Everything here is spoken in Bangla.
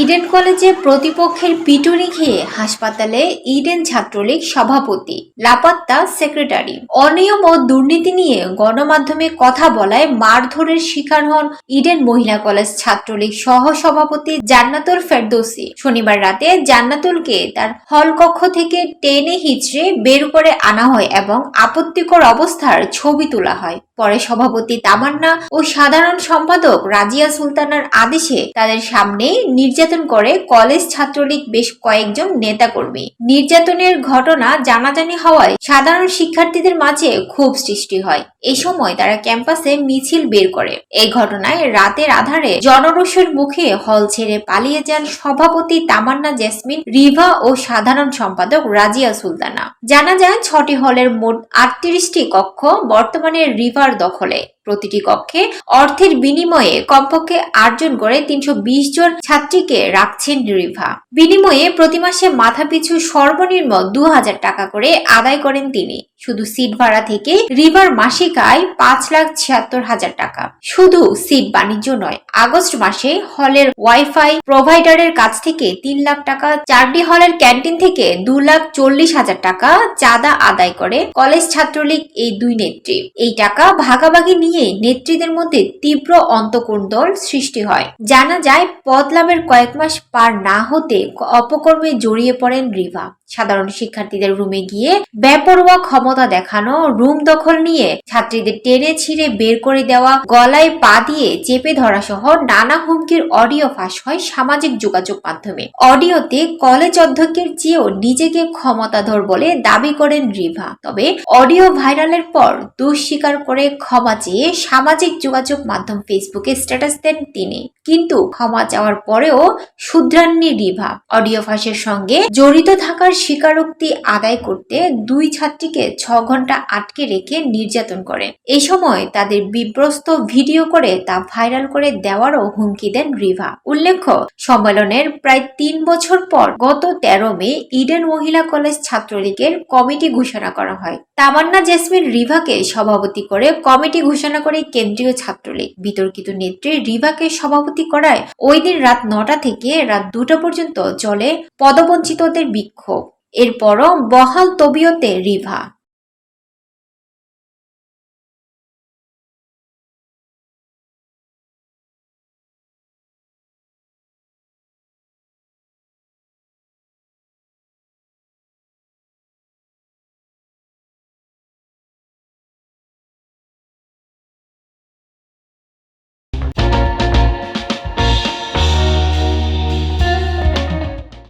ইডেন কলেজে প্রতিপক্ষের পিটুনি খেয়ে হাসপাতালে ইডেন ছাত্রলীগ সভাপতি, লাপাত্তা সেক্রেটারি। অনিয়ম ও দুর্নীতি নিয়ে গণমাধ্যমে কথা বলায় মারধরের শিকার হন ইডেন মহিলা কলেজ ছাত্রলীগ সহ সভাপতি জান্নাতুল ফেরদৌসি। শনিবার রাতে জান্নাতুলকে তার হল কক্ষ থেকে টেনে হিচড়ে বের করে আনা হয় এবং আপত্তিকর অবস্থার ছবি তোলা হয়। পরে সভাপতি তামান্না ও সাধারণ সম্পাদক রাজিয়া সুলতানার আদেশে তাদের সামনে নির্যাতন করে কলেজ ছাত্রলীগ বেশ কয়েকজন নেতাকর্মী। নির্যাতনের ঘটনা জানাজানি হওয়ায় সাধারণ শিক্ষার্থীদের মাঝে ক্ষোভ সৃষ্টি হয়। এই সময় তারা ক্যাম্পাসে মিছিল বের করে। এই ঘটনায় রাতের আধারে জনরোষের মুখে হল ছেড়ে পালিয়ে যান সভাপতি তামান্না জেসমিন, রিভা ও সাধারণ সম্পাদক রাজিয়া সুলতানা। জানা যায়, ছটি হলের মোট আটত্রিশটি কক্ষ বর্তমানে রিভার দখলে। প্রতিটি কক্ষে অর্থের বিনিময়ে কমপক্ষে আটজন করে তিনশো জন ছাত্রীকে রাখছেন রিভা। বিনিময়ে প্রতি মাসে মাথাপিছু সর্বনিম্ন দু হাজার টাকা করে আদায় করেন তিনি। শুধু সিট ভাড়া থেকে রিভার মাসিক আয় পাঁচ লাখ ছিয়াত্তর হাজার টাকা। শুধু সিট বাণিজ্য নয়, আগস্ট মাসে হলের ওয়াইফাই প্রোভাইডারের কাছ থেকে তিন লাখ টাকা, চারটি হলের ক্যান্টিন থেকে দু লাখ চল্লিশ হাজার টাকা চাঁদা আদায় করে কলেজ ছাত্রলীগ এই দুই নেত্রী। এই টাকা ভাগাভাগি নিয়ে নেত্রীদের মধ্যে তীব্র অন্তকোন্দল সৃষ্টি হয়। জানা যায় পদ লাভের কয়েক মাস পার না হতে অপকর্মে জড়িয়ে পড়েন রিভা। সাধারণ শিক্ষার্থীদের রুমে গিয়ে বেপরোয়া ক্ষমতা দেখানো রুম দখল নিয়ে ছাত্রীদের টেনে ছিঁড়ে বের করে দেওয়া, গলায় পা দিয়ে চেপে ধরা সহ নানা হুমকির অডিও ফাঁস হয় সামাজিক যোগাযোগ মাধ্যমে। অডিওতে কলেজ অধ্যক্ষের চেয়েও নিজেকে ক্ষমতাধর বলে দাবি করেন রিভা। তবে অডিও ভাইরালের পর দোষ স্বীকার করে ক্ষমা চেয়ে সামাজিক যোগাযোগ মাধ্যম ফেসবুকে স্ট্যাটাস দেন তিনি। কিন্তু ক্ষমা চাওয়ার পরেও শুধরাননি রিভা। অডিও ফাঁসের সঙ্গে জড়িত থাকার স্বীকারোক্তি আদায় করতে দুই ছাত্রীকে ছ ঘণ্টা আটকে রেখে নির্যাতন করে। এই সময় তাদের বিব্রস্ত ভিডিও করে তা ভাইরাল করে দেওয়ারও হুমকি দেন রিভা। উল্লেখ্য, সম্মেলনের প্রায় তিন বছর পর গত তেরো মে ইডেন মহিলা কলেজ ছাত্রলীগের কমিটি ঘোষণা করা হয়। তামান্না জেসমিন রিভাকে সভাপতি করে কমিটি ঘোষণা করে কেন্দ্রীয় ছাত্রলীগ। বিতর্কিত নেত্রী রিভাকে সভাপতি করায় ওই দিন রাত নটা থেকে রাত দুটা পর্যন্ত চলে পদবঞ্চিতদের বিক্ষোভ। এরপরও বহাল তবিয়তে রিভা।